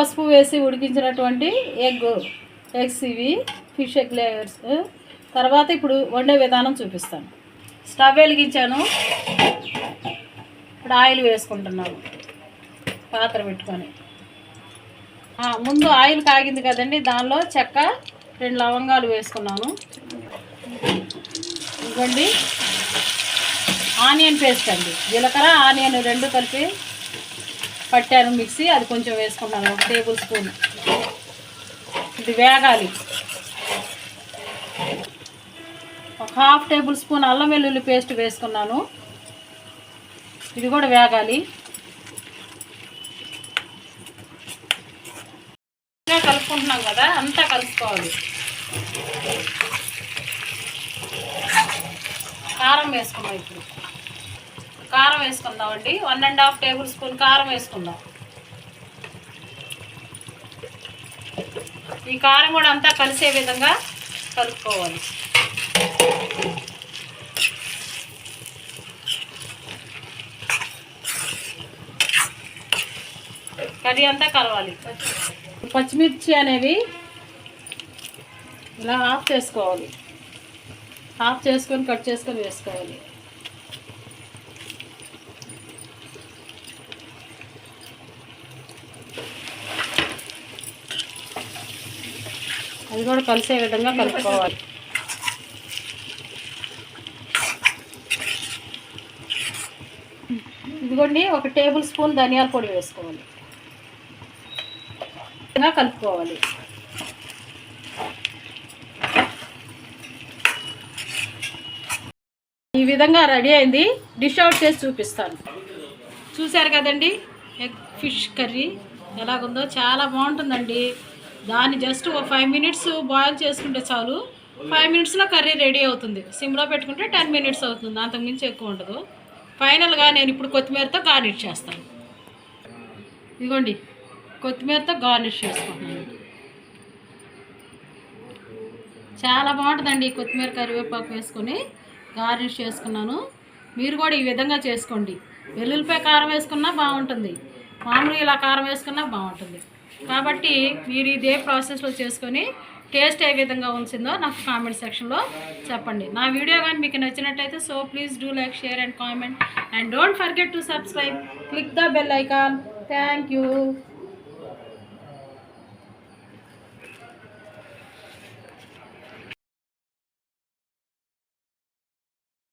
పసుపు వేసి ఉడికించినటువంటి ఎగ్ ఎగ్స్ ఇవి ఫిష్ ఎగ్ లేయర్స్. తర్వాత ఇప్పుడు వండే విధానం చూపిస్తాను. స్టవ్ వెలిగించాను. ఇప్పుడు ఆయిల్ వేసుకుంటున్నాను. పాత్ర పెట్టుకొని. ముందు ఆయిల్ కాగింది కదండి దానిలో చెక్క రెండు లవంగాలు వేసుకున్నాను. ఇవ్వండి ఆనియన్ పేస్ట్ అండి. జీలకర్ర ఆనియన్ రెండు కలిపి పట్టాను మిక్సీ అది కొంచెం వేసుకున్నాను ఒక టేబుల్ స్పూన్. ఇది వేగాలి. ఒక హాఫ్ టేబుల్ స్పూన్ అల్లం వెల్లుల్లి పేస్ట్ వేసుకున్నాను. ఇది కూడా వేగాలి. కలుపుకుంటున్నాం కదా అంతా కలుపుకోవాలి. కారం వేసుకున్నాం ఇప్పుడు. కారం వేసుకుందాం అండి one and half tablespoon కారం వేసుకుందాం. ఈ కారం కూడా అంతా కలిసే విధంగా కలుపుకోవాలి. కర్రీ అంతా కలవాలి. పచ్చిమిర్చి అనేవి ఇలా ఆఫ్ చేసుకోవాలి. ఆఫ్ చేసుకొని కట్ చేసుకొని వేసుకోవాలి. అది కూడా కలిసే విధంగా కలుపుకోవాలి. ఇదిగోండి ఒక టేబుల్ స్పూన్ ధనియాల పొడి వేసుకోవాలి. కలుపుకోవాలి. ఈ విధంగా రెడీ అయింది. డిష్ అవుట్ చేసి చూపిస్తాను. చూశారు కదండి? ఎగ్ ఫిష్ కర్రీ ఎలాగుందో? చాలా బాగుంటుందండి. దాన్ని జస్ట్ ఒక ఫైవ్ మినిట్స్ బాయిల్ చేసుకుంటే చాలు. ఫైవ్ మినిట్స్లో కర్రీ రెడీ అవుతుంది. సిమ్లో పెట్టుకుంటే టెన్ మినిట్స్ అవుతుంది. అంతకుమించి ఎక్కువ ఉండదు. ఫైనల్గా నేను ఇప్పుడు కొత్తిమీరతో గార్నిష్ చేస్తాను. ఇదిగోండి. కొత్తిమీరతో గార్నిష్ చేసుకుంటున్నాను. చాలా బాగుంటుందండి కొత్తిమీర కరివేపాకు వేసుకొని గార్నిష్ చేసుకున్నాను. మీరు కూడా ఈ విధంగా చేసుకోండి. వెల్లుల్లిపాయ కారం వేసుకున్నా బాగుంటుంది. మామూలుగా ఇలా కారం వేసుకున్నా బాగుంటుంది. కాబట్టి మీరు ఇదే ప్రాసెస్లో చేసుకొని టేస్ట్ ఏ విధంగా ఉంచిందో నాకు కామెంట్ సెక్షన్లో చెప్పండి. నా వీడియో కానీ మీకు నచ్చినట్టయితే so please do like share and comment and don't forget to subscribe click the bell icon thank you